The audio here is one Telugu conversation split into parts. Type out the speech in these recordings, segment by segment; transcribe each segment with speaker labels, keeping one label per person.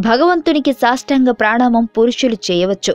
Speaker 1: భగవంతునికి సాష్టాంగ ప్రాణామం పురుషులు చేయవచ్చు.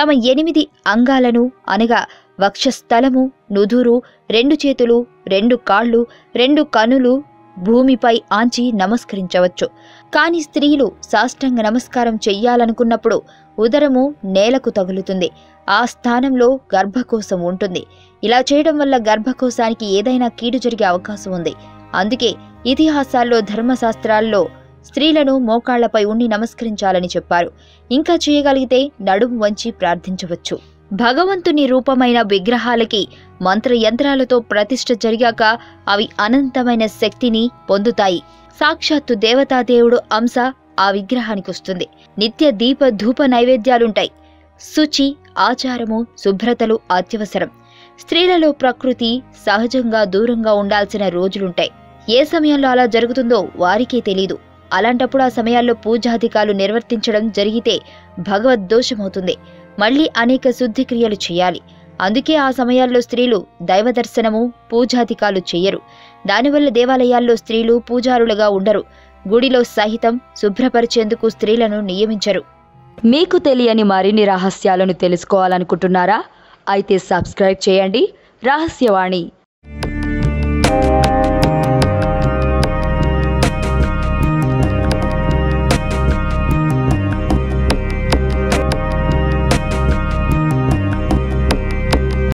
Speaker 1: తమ ఎనిమిది అంగాలను అనగా వక్షస్థలము నుదురు రెండు చేతులు రెండు కాళ్ళు రెండు కనులు భూమిపై ఆంచి నమస్కరించవచ్చు. కాని స్త్రీలు సాష్టాంగ నమస్కారం చెయ్యాలనుకున్నప్పుడు ఉదరము నేలకు తగులుతుంది. ఆ స్థానంలో గర్భకోశం ఉంటుంది. ఇలా చేయడం వల్ల గర్భకోశానికి ఏదైనా కీడు జరిగే అవకాశం ఉంది. అందుకే ఇతిహాసాల్లో ధర్మశాస్త్రాల్లో స్త్రీలను మోకాళ్ళపై ఉండి నమస్కరించాలని చెప్పారు. ఇంకా చేయగలిగితే నడుము వంచి ప్రార్థించవచ్చు. భగవంతుని రూపమైన విగ్రహాలకి మంత్ర యంత్రాలతో ప్రతిష్ఠ జరిగాక అవి అనంతమైన శక్తిని పొందుతాయి. సాక్షాత్తు దేవతాదేవుడు అంశ ఆ విగ్రహానికి వస్తుంది. నిత్య దీప ధూప నైవేద్యాలుంటాయి. శుచి ఆచారము శుభ్రతలు అత్యవసరం. స్త్రీలలో ప్రకృతి సహజంగా దూరంగా ఉండాల్సిన రోజులుంటాయి. ఏ సమయంలో అలా జరుగుతుందో వారికే తెలీదు. అలాంటప్పుడు ఆ సమయాల్లో పూజాధికాలు నిర్వర్తించడం జరిగితే భగవద్దోషమవుతుంది మళ్ళీ అనేక శుద్ధి క్రియలు చేయాలి. అందుకే ఆ సమయాల్లో స్త్రీలు దైవ దర్శనము పూజాధికాలు చెయ్యరు దానివల్ల దేవాలయాల్లో స్త్రీలు పూజారులుగా ఉండరు. గుడిలో సహితం శుభ్రపరిచేందుకు స్త్రీలను నియమించరు.
Speaker 2: మీకు తెలియని మరిన్ని రహస్యాలను తెలుసుకోవాలనుకుంటున్నారా? అయితే సబ్స్క్రైబ్ చేయండి. రహస్యవాణి.